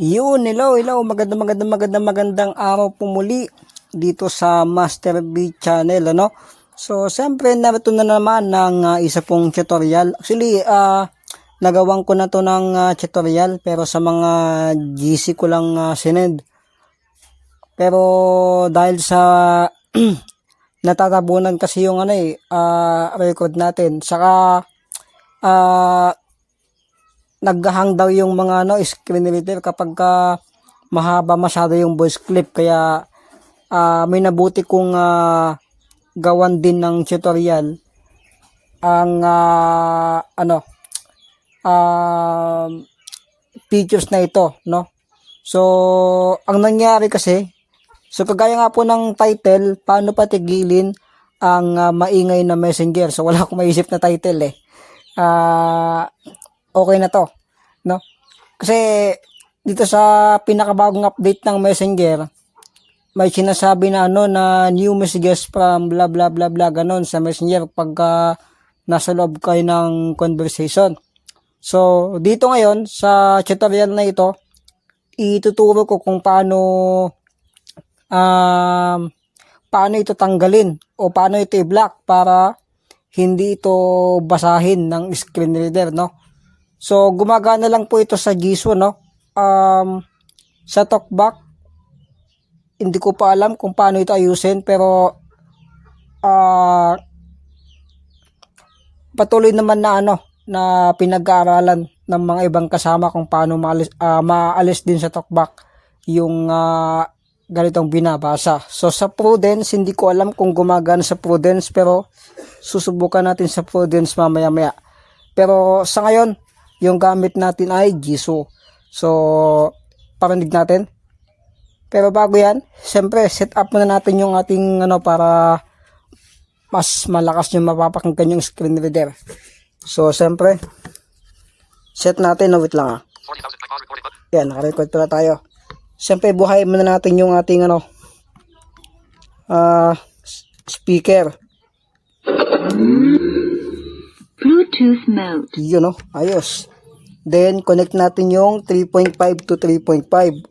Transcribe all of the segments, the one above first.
Yun, hello, hello. Magandang, magandang, magandang, magandang araw po muli dito sa Master B channel, ano? So, siyempre, narito na naman ng ah, isa pong tutorial. Actually, ah, nagawan ko na to ng ah, tutorial, pero sa mga GC ko lang ah, sinend. Pero, dahil sa natatabunan kasi yung ano eh, ah, record natin. Saka, ah, naghahang daw yung mga ano, screen reader kapag ka mahaba masyado yung voice clip. Kaya ah, may nabuti kong ah, gawan din ng tutorial. Ang ah, ano um features na ito no? So ang nangyari kasi so kagaya nga po ng title paano patigilin ang ah, maingay na messenger? So wala akong maisip na title eh. Ah okay na to, no? Kasi dito sa pinakabagong update ng Messenger, may sinasabi na ano na new messages from blah blah blah blah ganon sa Messenger pagka nasa loob kayo ng conversation. So, dito ngayon sa tutorial na ito, ituturo ko kung paano um, paano ito tanggalin o paano ito i-block para hindi ito basahin ng screen reader, no? So, gumagana lang po ito sa Jisoo, no? Um, sa talkback, hindi ko pa alam kung paano ito ayusin, pero ah patuloy naman na ano, na pinag-aaralan ng mga ibang kasama kung paano maalis, ah, maalis din sa talkback yung ah, ganitong binabasa. So, sa Prudence, hindi ko alam kung gumagana sa Prudence, pero susubukan natin sa Prudence mamaya-maya. Pero sa ngayon, yung gamit natin ay Jisoo. So, parinig natin. Pero bago yan, siyempre, set up muna natin yung ating ano para mas malakas yung mapapakinggan yung screen reader. So, siyempre, set natin. No, wait lang ah. Yan, nakarecord pala tayo. Siyempre, buhay muna natin yung ating ano, ah, speaker. Bluetooth mode. Yun no, ayos. Then, connect natin yung 3.5 to 3.5.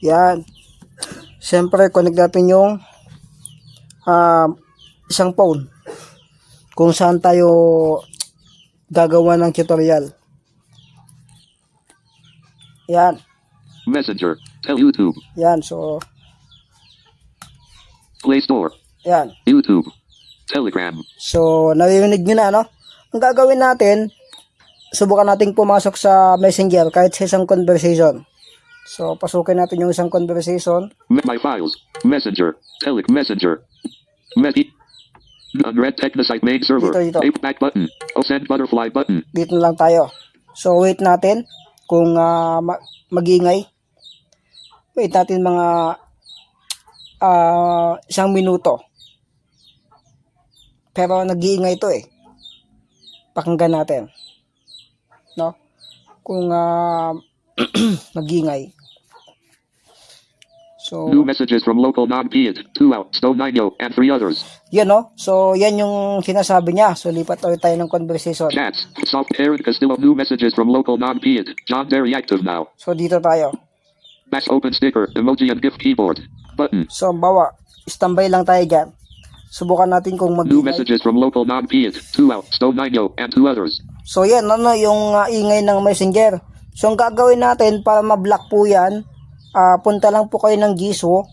Yan. Siyempre, connect natin yung ah, isang phone. Kung saan tayo gagawa ng tutorial. Yan. Messenger, Tell YouTube, Yan. So, Play Store, yan. YouTube, Telegram, So, naririnig nyo na, no? Ang gagawin natin, subukan nating pumasok sa messenger kahit sa isang conversation. So, pasukin natin yung isang conversation. My Files, Messenger, Tele Messenger, Meti, Unread Technosite Main Server, Dito, dito. Ape Back Button, O Send Butterfly Button, Dito lang tayo. So, wait natin kung ah, ma- mag-ingay. Wait natin mga ah, isang minuto. Pero nag-iingay ito eh. Pakinggan natin. No? Kung ah, mag-iingay. So, New messages from local non-Piat, 2 out, Stone 9 Yo, and 3 others. yan no? So, yan yung sinasabi niya. So, lipat ulit tayo ng conversation. Chats, Soft Aaron Castillo, new messages from local non-Piat, John very active now. So, dito tayo. Mass open sticker, emoji and gift keyboard, button. So, bawa, standby lang tayo dyan. Subukan natin kung mag New messages from local non-Piat, 2 out, Stone 9 Yo, and 2 others. So, yan, ano, yung ah, ingay ng messenger. So, ang gagawin natin para ma-block po yan, ah, punta lang po kayo ng Jisoo.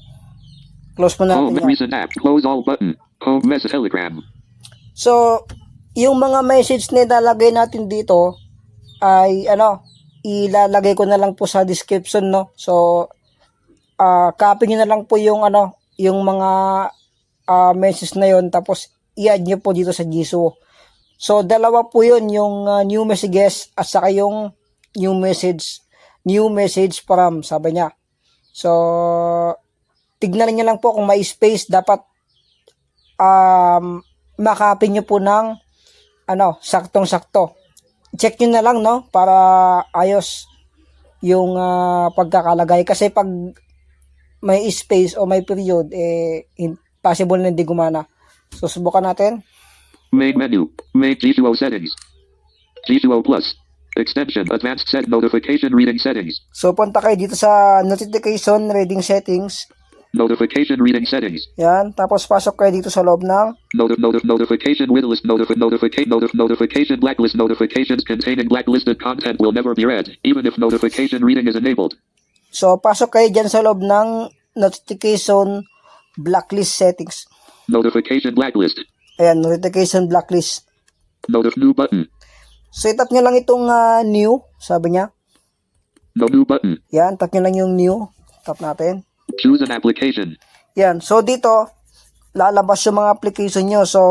Close mo natin Home yan. recent app, close all button. Home message Telegram. So, yung mga message na ilalagay natin dito ay ano, ilalagay ko na lang po sa description, no? So, ah copy nyo na lang po yung ano, yung mga ah, message na yon tapos i-add nyo po dito sa Jisoo. So, dalawa po yun, yung ah, new messages at saka yung new message, new message from, sabi niya. So, tignan niyo lang po kung may space, dapat um, makapin nyo po ng ano, saktong-sakto. Check nyo na lang, no? Para ayos yung ah, pagkakalagay. Kasi pag may space o may period, eh, possible na hindi gumana. So, subukan natin. Main menu. Main G2O settings. G2O Plus. Extension. Advanced set notification reading settings. So, punta kayo dito sa notification reading settings. Notification reading settings. Yan. Tapos, pasok kayo dito sa loob ng Notif notif notification with list notif notification notif notification blacklist notifications containing blacklisted content will never be read, even if notification reading is enabled. So, pasok kayo dyan sa loob ng notification blacklist settings. Notification blacklist. Ayan, notification blacklist. Notif new button. So, itap nyo lang itong ah, new, sabi niya. No new button. Yan, tap nyo lang yung new. Tap natin. Choose an application. Yan. So, dito, lalabas yung mga application nyo. So,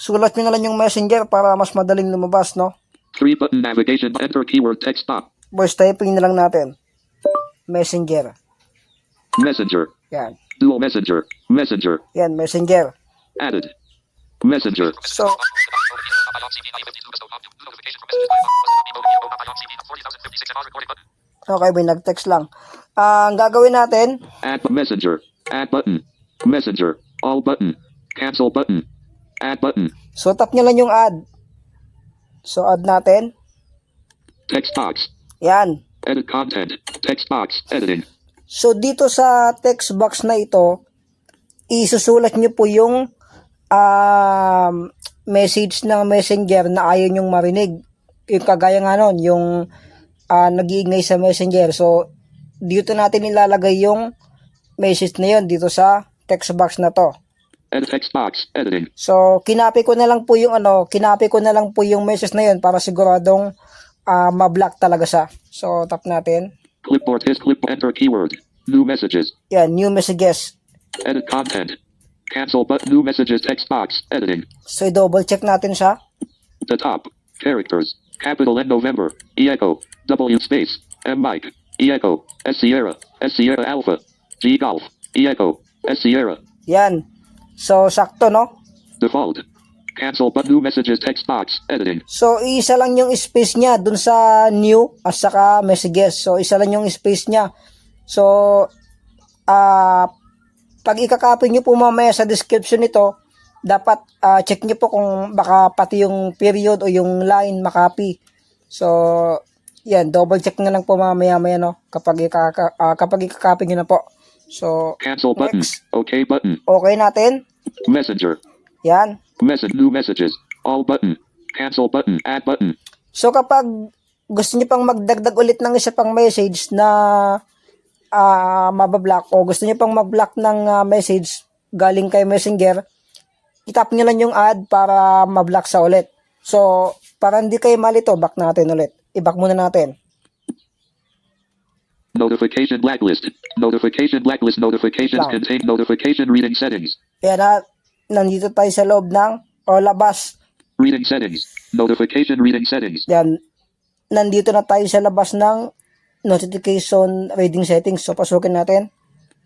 sulat nyo na lang yung messenger para mas madaling lumabas, no? Three button navigation. Enter keyword text stop. Voice typing na lang natin. Messenger. Messenger. Yan. Dual messenger. Messenger. Yan, messenger. Added. Messenger. So, okay, may nag-text lang. Ah, ang gagawin natin, Add messenger. Add button. Messenger. All button. Cancel button. Add button. so tap nyo lang yung add. So, add natin. Text box. Yan. Edit content. Text box. Editing. So, dito sa text box na ito, isusulat nyo po yung um, message ng messenger na ayaw nyong marinig. Yung kagaya nga nun, yung uh, nag-iingay sa messenger. So, dito natin ilalagay yung message na yun dito sa text box na to. Edit text box. Editing. So, kinapi ko na lang po yung ano, kinapi ko na lang po yung message na yun para siguradong uh, ma-block talaga siya. So, tap natin. Clipboard his clip. Enter keyword. New messages. Yan, new messages. Edit content. Cancel but new messages text box. Editing. So, i-double check natin siya. The top. Characters. Capital N November. E Echo. W space. M Mike. E Echo. S Sierra. S Sierra Alpha. G Golf. E Echo. S Sierra. Yan. So, sakto, no? Default. Cancel but new messages text box. Editing. So, isa lang yung space niya dun sa new at saka messages. So, isa lang yung space niya. So, ah pag ikakopy nyo po mamaya sa description nito, dapat ah, check nyo po kung baka pati yung period o yung line makopy. So, yan, double check na lang po mamaya maya no, kapag, ikaka, ah, kapag ikakopy nyo na po. So, Cancel button. Next. OK button. okay natin. Messenger. Yan. Message new messages. All button. Cancel button. Add button. So kapag gusto niyo pang magdagdag ulit ng isa pang message na ah mabablock o gusto niyo pang mag-block ng ah, message galing kay Messenger, itap niyo lang yung add para ma-block sa ulit. So, para hindi kayo malito, back natin ulit. I-back muna natin. Notification blacklist. Notification blacklist notifications contain notification reading settings. Kaya na, nandito tayo sa loob ng o labas. Reading settings. Notification reading settings. Yan, nandito na tayo sa labas ng notification reading settings. So, pasukin natin.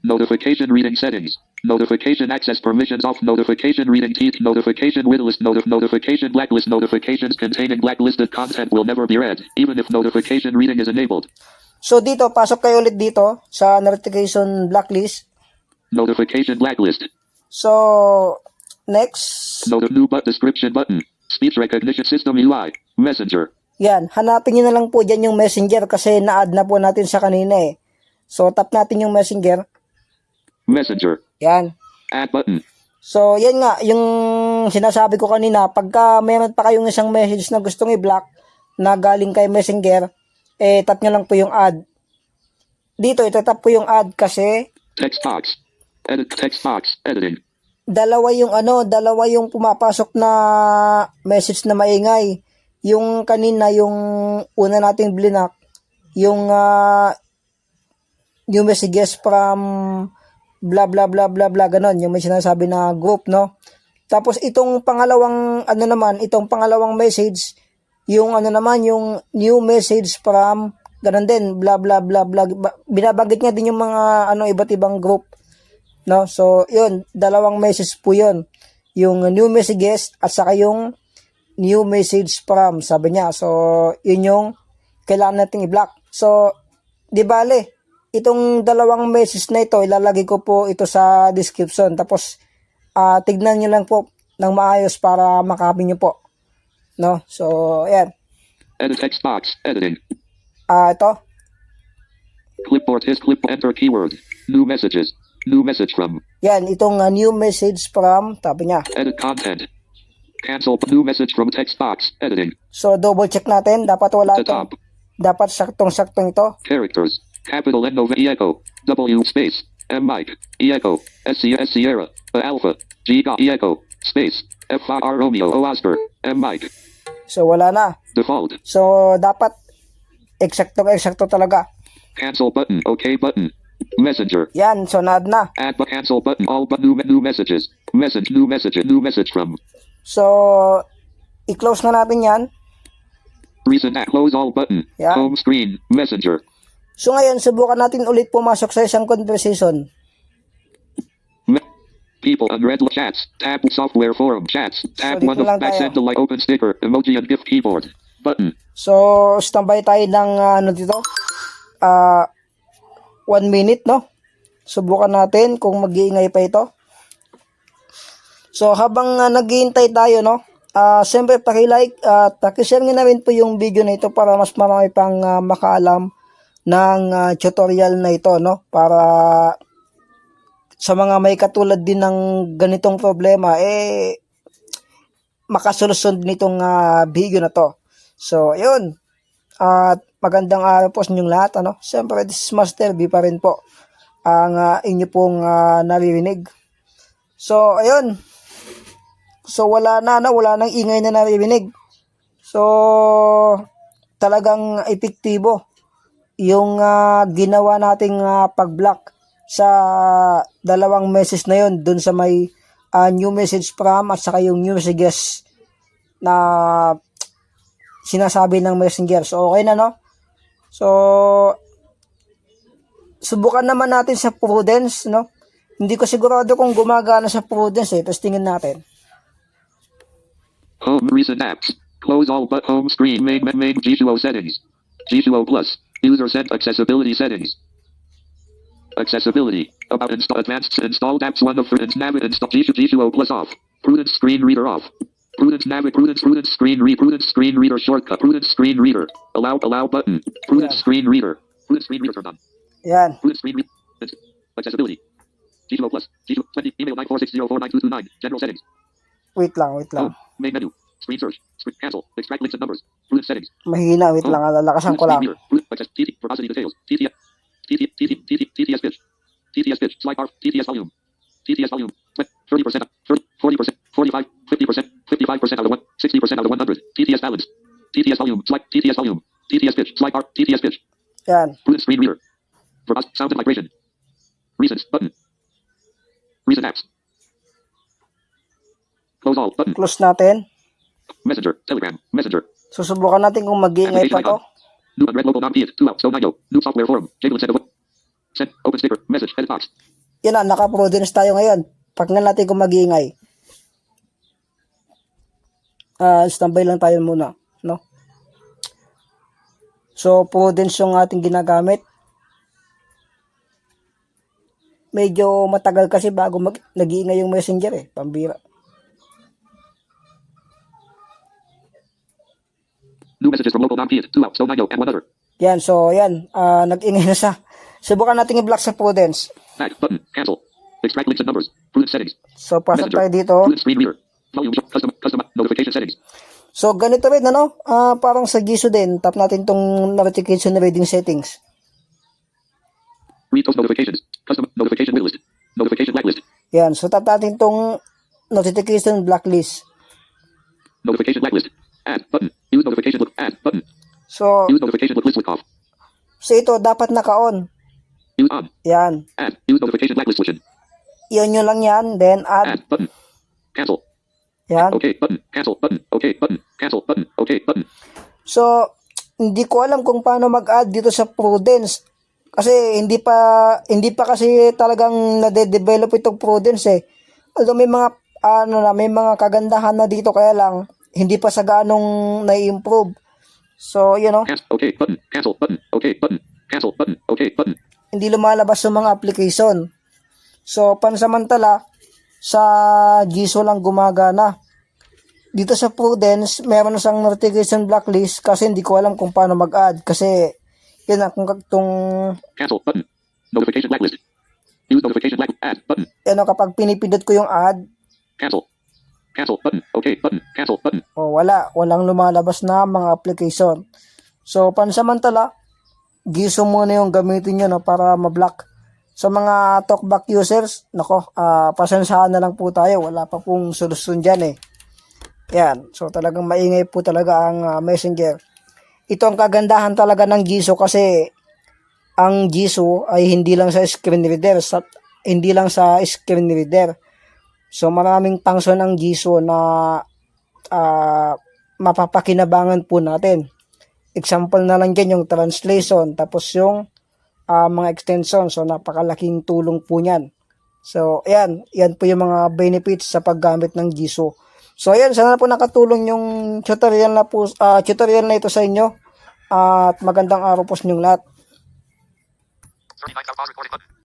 Notification reading settings. Notification access permissions off. Notification reading teeth. Notification with list. Notif- notification blacklist. Notifications containing blacklisted content will never be read, even if notification reading is enabled. So dito, pasok kayo ulit dito sa notification blacklist. Notification blacklist. So, next. Notif new but description button. Speech recognition system UI. Messenger. Yan, hanapin nyo na lang po dyan yung messenger kasi na-add na po natin sa kanina eh. So, tap natin yung messenger. Messenger. Yan. Add button. So, yan nga, yung sinasabi ko kanina, pagka meron pa kayong isang message na gustong i-block na galing kay messenger, eh, tap nyo lang po yung add. Dito, itatap po yung add kasi Text box. Edit text box. Editing. Dalawa yung ano, dalawa yung pumapasok na message na maingay. Yung kanina, yung una nating blinak, yung ah, new messages from blah blah blah blah blah ganon, yung may sinasabi na group, no? Tapos itong pangalawang ano naman, itong pangalawang message, yung ano naman, yung new message from ganon din, blah blah blah. Ba- Binabanggit niya din yung mga ano iba't ibang group. No? So, yun, dalawang message po yun. Yung new messages at saka yung new message from, sabi niya. So, yun yung kailangan nating i-block. So, di bale, itong dalawang message na ito, ilalagay ko po ito sa description. Tapos, ah tignan nyo lang po ng maayos para makapin nyo po. No? So, ayan. Edit text box. Editing. Ah, ito. Clipboard is clip. Enter keyword. New messages. New message from. Yan, itong ah, new message from, tabi niya. Edit content. Cancel. New message from text box. Editing. So, double check natin. Dapat wala top. dapat saktong-saktong ito. Characters. Capital N Nova E Echo. W space. M Mike. E Echo. S C S Sierra. A Alpha. G E Echo. Space. F R Romeo O Oscar. M Mike. So, wala na. Default. So, dapat eksakto-eksakto talaga. Cancel button. OK button. Messenger. Yan, sunod na. At the cancel button, all but new, new messages. Message, new message, new message from. So, i-close na natin yan. Recent at close all button. Yan. Home screen, messenger. So ngayon, subukan natin ulit pumasok sa isang conversation. People and red chats. Tap software forum chats. Tap so, one of back send the like open sticker emoji and gift keyboard button. So standby tayo ng uh, ano dito? Uh, 1 minute, no? Subukan natin kung mag-iingay pa ito. So, habang uh, naghihintay tayo, no? Uh, Siyempre, pakilike at uh, pakishare nyo na rin po yung video na ito para mas marami pang uh, makaalam ng uh, tutorial na ito, no? Para sa mga may katulad din ng ganitong problema, eh, makasolusyon nitong uh, video na to. So, ayun. At magandang araw po sa inyong lahat. Ano? Siyempre, this is Master B pa rin po ang ah, inyo pong ah, naririnig. So, ayun. So, wala na, no? wala nang ingay na naririnig. So, talagang epektibo yung ah, ginawa nating ah, pag-block sa dalawang message na yun dun sa may ah, new message from at saka yung new messages na sinasabi ng messenger. So, okay na, no? So, subukan naman natin sa Prudence, no? Hindi ko sigurado kung gumagana sa Prudence, eh. Tapos tingin natin. Home recent apps. Close all but home screen main main, main G2O settings. G2O plus. User set accessibility settings. Accessibility. About install advanced installed apps one of for Navid install G2 G2O plus off. Prudence screen reader off. Prudence Navid Prudence Prudence screen read Prudence screen reader shortcut Prudence screen reader. Allow allow button. Prudence Yeah. screen reader. Prudence screen reader turned on. Yan. Prudence screen reader. Accessibility. G2O plus. G2 20 email 946049229. General settings. Wait lang, wait lang. Home. Main menu. Screen search. Screen cancel. Extract links and numbers. Prudence settings. Mahina, wait lang. ah, Lalakasan ko lang. Prudence reader. TT. Verbosity details. TTS. TT. TT. TT. TTS pitch. TTS pitch. Slide bar. TTS volume. TTS volume. 30%. 30, 40%. 45. 50%. 55% out of 1. 60% out of 100. TTS balance. TTS volume. Slide. TTS volume. TTS pitch. Slide bar. TTS pitch. Yan. Prudence screen reader. Verbos- sound and vibration. Recent. Button. Recent apps. Close all. Button. Close natin. Messenger. Telegram. Messenger. Susubukan natin kung mag-iingay pa to. New unread local non New out. So Nino. New software forum. Jalen send a Send. Open sticker. Message. Edit box. Yan na, naka-Prudence tayo ngayon. Pagnan natin kung mag-iingay. Ah, standby lang tayo muna, no? So, Prudence yung ating ginagamit. Medyo matagal kasi bago mag nag-iingay yung messenger eh, pambira. New messages from local non Two out. So Nino and one other. Yan, so yan, ah, nag-ingay na sa. Subukan natin i-block sa Prudence. Back. Button. Cancel. Extract links and numbers. Prudence settings. So, pasok tayo dito. Prudence screen reader. Volume. Custom. Custom. Notification settings. So, ganito rin, ano? Ah, parang sa Giso din. Tap natin tong notification reading settings. Read those notifications. Custom. Notification waitlist. Notification blacklist. Yan. So, tap natin tong notification blacklist. Notification blacklist. Add. Button. Use notification look. Add. Button. So, Use notification look list with off. so ito, dapat naka-on. Use on. Yan. Add. Use notification blacklist switch. Iyon nyo lang yan. Then, add. Add. Button. Yan. Okay. Button. Cancel. Button. Okay. Button. Cancel. Button. Okay. Button. So, hindi ko alam kung paano mag-add dito sa Prudence. Kasi hindi pa hindi pa kasi talagang nade-develop itong Prudence eh. Although may mga ano na, may mga kagandahan na dito kaya lang hindi pa sa ganong na-improve. So, you know, Cancel. Okay. Button. Cancel. Button. Okay. Button. Cancel. Button. Okay. Button. hindi lumalabas sa mga application. So, pansamantala, sa Giso lang gumagana. dito sa Prudence, meron siyang notification blacklist kasi hindi ko alam kung paano mag-add. Kasi, yun na, kung itong, Cancel button. Notification blacklist. Use notification black add button. ano, kapag pinipindot ko yung add, Cancel. Cancel button. Okay button. Cancel button. o wala, walang lumalabas na mga application. So, pansamantala, giso muna yung gamitin nyo no, para ma-block. Sa mga talkback users, nako, ah pasensyahan na lang po tayo. Wala pa pong solusyon dyan eh. Yan. So, talagang maingay po talaga ang ah, messenger. Ito ang kagandahan talaga ng Giso kasi ang Giso ay hindi lang sa screen reader, sa, hindi lang sa screen reader. So, maraming function ang Giso na ah, mapapakinabangan po natin. Example na lang dyan yung translation, tapos yung ah, mga extension. So, napakalaking tulong po niyan. So, ayan. Yan po yung mga benefits sa paggamit ng Giso. So, ayan. Sana po nakatulong yung tutorial na po, ah, tutorial na ito sa inyo. At magandang araw po sa inyong lahat. 39 recording button.